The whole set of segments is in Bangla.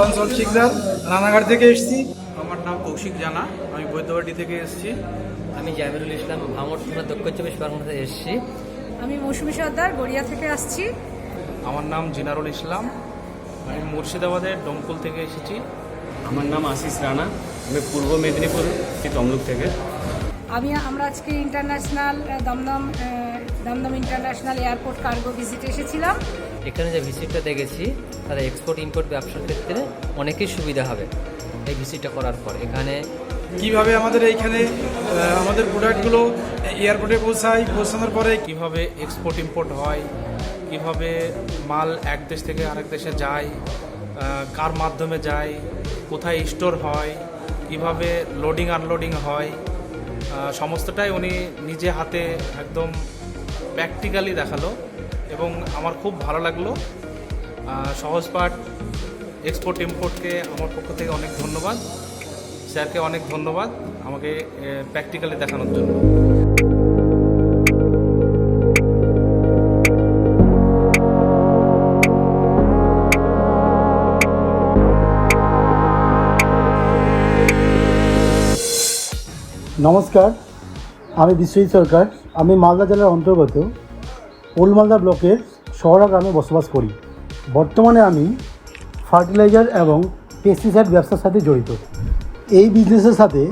চঞ্চল শিকদার রানাঘাট থেকে এসেছি। আমার নাম কৌশিক জানা আমি বৈদ্যবাটি থেকে এসেছি। আমি জামিরুল ইসলাম ভাঙড় থানা দক্ষিণ চব্বিশ পরগনা থেকে এসেছি। আমি মৌসুমী সর্দার গড়িয়া থেকে আসছি। আমার নাম জিনারুল ইসলাম আমি মুর্শিদাবাদের ডমকল থেকে এসেছি। আমার নাম আশিস রানা আমি পূর্ব মেদিনীপুর তমলুক থেকে। আমি আমরা আজকে international Dum Dum Dum Dum international airport cargo visit এসেছিলাম। এখানে যে ভিসিটটা দেখেছি, তারা এক্সপোর্ট ইম্পোর্ট ব্যবসার ক্ষেত্রে অনেকই সুবিধা হবে এই ভিসিটটা করার পর। এখানে কীভাবে আমাদের এইখানে আমাদের প্রোডাক্টগুলো এয়ারপোর্টে পৌঁছায়, পৌঁছানোর পরে কীভাবে এক্সপোর্ট ইম্পোর্ট হয়, কীভাবে মাল এক দেশ থেকে আরেক দেশে যায় কার মাধ্যমে যায়, কোথায় স্টোর হয়, কীভাবে লোডিং আনলোডিং হয় সমস্তটাই উনি নিজে হাতে একদম প্র্যাকটিক্যালি দেখাল। এবং আমার খুব ভালো লাগল। সহজ পাঠ এক্সপোর্ট ইম্পোর্টকে আমার পক্ষ থেকে অনেক ধন্যবাদ। স্যারকে অনেক ধন্যবাদ আমাকে প্র্যাকটিক্যালি দেখানোর জন্য। নমস্কার, আমি বিশ্বজিৎ সরকার। আমি মালদা জেলার অন্তর্গত। ওল্ড মালদা ব্লকের শহরা গ্রামে বসবাস করি। বর্তমানে আমি ফার্টিলাইজার এবং পেস্টিসাইড ব্যবসার সাথে জড়িত। এই বিজনেসের সাথে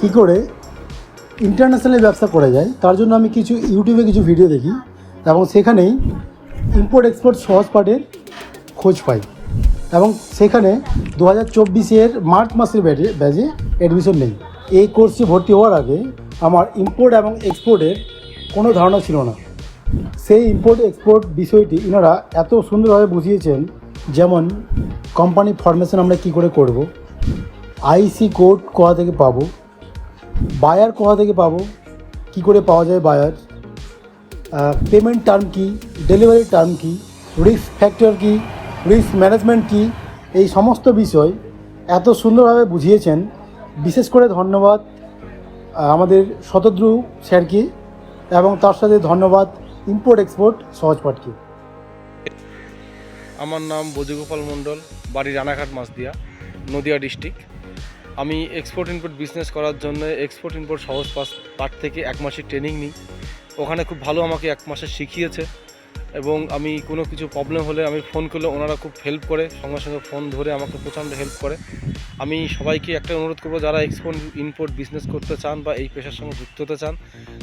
কি করে ইন্টারন্যাশনাল ব্যবসা করা যায়, তার জন্য আমি কিছু ইউটিউবে কিছু ভিডিও দেখি এবং সেখানেই ইম্পোর্ট এক্সপোর্ট সহজ পাঠের খোঁজ পাই। এবং সেখানে দু হাজার চব্বিশের মার্চ মাসের ব্যাচে ব্যাচে অ্যাডমিশন নেই। এই কোর্সে ভর্তি হওয়ার আগে আমার ইম্পোর্ট এবং এক্সপোর্টের কোনো ধারণা ছিল না। সেই ইম্পোর্ট এক্সপোর্ট বিষয়টি ইনারা এত সুন্দরভাবে বুঝিয়েছেন, যেমন কোম্পানি ফরমেশন আমরা কি করে করব আইসি কোড কোথা থেকে পাবো বায়ার কোথা থেকে পাবো, কি করে পাওয়া যায় বায়ার পেমেন্ট টার্ম কি ডেলিভারি টার্ম কি রিস্ক ফ্যাক্টর কি রিস্ক ম্যানেজমেন্ট কি, এই সমস্ত বিষয় এত সুন্দরভাবে বুঝিয়েছেন। বিশেষ করে ধন্যবাদ আমাদের শতদ্রু স্যারকে, এবং তার সাথে ধন্যবাদ ইম্পোর্ট এক্সপোর্ট সহজপাঠকে আমার নাম বজুগোপাল মণ্ডল, বাড়ি রানাঘাট মাসদিয়া নদিয়া ডিস্ট্রিক্ট আমি এক্সপোর্ট ইম্পোর্ট বিজনেস করার জন্য এক্সপোর্ট ইম্পোর্ট সহজ পাস পাঠ থেকে এক মাসের ট্রেনিং নিই। ওখানে খুব ভালো আমাকে এক মাসে শিখিয়েছে এবং আমি কোনো কিছু প্রবলেম হলে আমি ফোন করলে ওনারা খুব হেল্প করে, সঙ্গে সঙ্গে ফোন ধরে আমাকে প্রচণ্ড হেল্প করে। আমি সবাইকে একটা অনুরোধ করব, যারা এক্সপোর্ট ইম্পোর্ট বিজনেস করতে চান বা এই পেশার সঙ্গে যুক্ত হতে চান,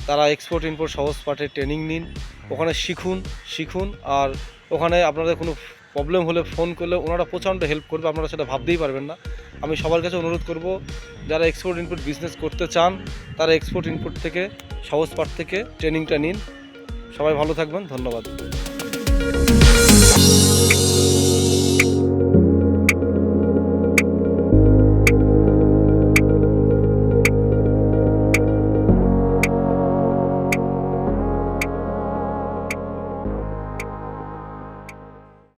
তারা এক্সপোর্ট ইম্পোর্ট সহজ পাঠে ট্রেনিং নিন। ওখানে শিখুন শিখুন, আর ওখানে আপনাদের কোনো প্রবলেম হলে ফোন করলে ওনারা প্রচণ্ড হেল্প করবে, আপনারা সেটা ভাবতেই পারবেন না। আমি সবার কাছে অনুরোধ করব, যারা এক্সপোর্ট ইনপুট বিজনেস করতে চান, তারা এক্সপোর্ট ইনপুট থেকে, সহজ পাঠ থেকে ট্রেনিংটা নিন। সবাই ভালো থাকবেন, ধন্যবাদ।